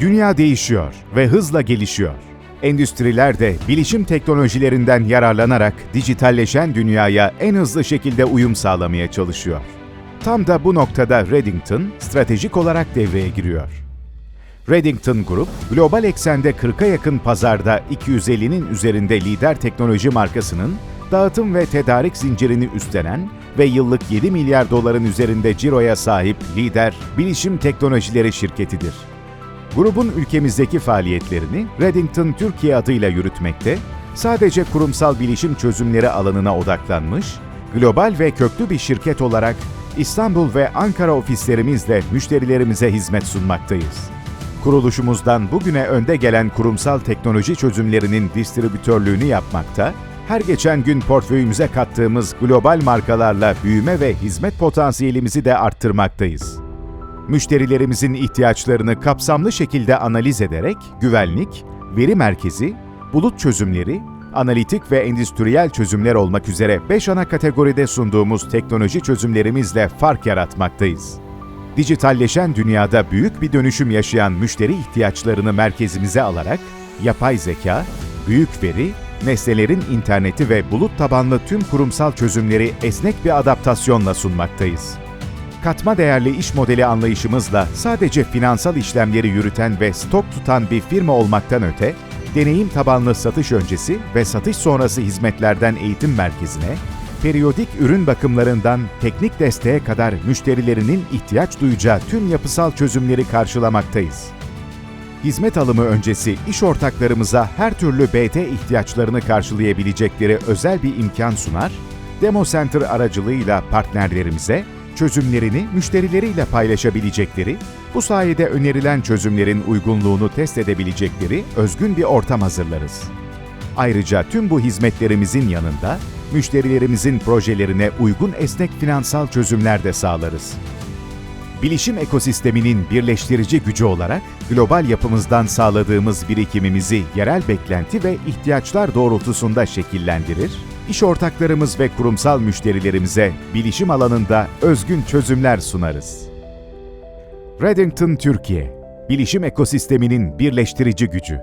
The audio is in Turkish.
Dünya değişiyor ve hızla gelişiyor. Endüstriler de bilişim teknolojilerinden yararlanarak dijitalleşen dünyaya en hızlı şekilde uyum sağlamaya çalışıyor. Tam da bu noktada Reddington stratejik olarak devreye giriyor. Reddington Group, global eksende 40'a yakın pazarda 250'nin üzerinde lider teknoloji markasının dağıtım ve tedarik zincirini üstlenen ve yıllık 7 milyar doların üzerinde ciroya sahip lider bilişim teknolojileri şirketidir. Grubun ülkemizdeki faaliyetlerini Reddington Türkiye adıyla yürütmekte, sadece kurumsal bilişim çözümleri alanına odaklanmış, global ve köklü bir şirket olarak İstanbul ve Ankara ofislerimizle müşterilerimize hizmet sunmaktayız. Kuruluşumuzdan bugüne önde gelen kurumsal teknoloji çözümlerinin distribütörlüğünü yapmakta, her geçen gün portföyümüze kattığımız global markalarla büyüme ve hizmet potansiyelimizi de arttırmaktayız. Müşterilerimizin ihtiyaçlarını kapsamlı şekilde analiz ederek güvenlik, veri merkezi, bulut çözümleri, analitik ve endüstriyel çözümler olmak üzere 5 ana kategoride sunduğumuz teknoloji çözümlerimizle fark yaratmaktayız. Dijitalleşen dünyada büyük bir dönüşüm yaşayan müşteri ihtiyaçlarını merkezimize alarak yapay zeka, büyük veri, nesnelerin interneti ve bulut tabanlı tüm kurumsal çözümleri esnek bir adaptasyonla sunmaktayız. Katma değerli iş modeli anlayışımızla sadece finansal işlemleri yürüten ve stok tutan bir firma olmaktan öte, deneyim tabanlı satış öncesi ve satış sonrası hizmetlerden eğitim merkezine, periyodik ürün bakımlarından teknik desteğe kadar müşterilerinin ihtiyaç duyacağı tüm yapısal çözümleri karşılamaktayız. Hizmet alımı öncesi iş ortaklarımıza her türlü BT ihtiyaçlarını karşılayabilecekleri özel bir imkan sunar, Demo Center aracılığıyla partnerlerimize çözümlerini müşterileriyle paylaşabilecekleri, bu sayede önerilen çözümlerin uygunluğunu test edebilecekleri özgün bir ortam hazırlarız. Ayrıca tüm bu hizmetlerimizin yanında müşterilerimizin projelerine uygun esnek finansal çözümler de sağlarız. Bilişim ekosisteminin birleştirici gücü olarak global yapımızdan sağladığımız birikimimizi yerel beklenti ve ihtiyaçlar doğrultusunda şekillendirir, iş ortaklarımız ve kurumsal müşterilerimize bilişim alanında özgün çözümler sunarız. Reddington Türkiye, bilişim ekosisteminin birleştirici gücü.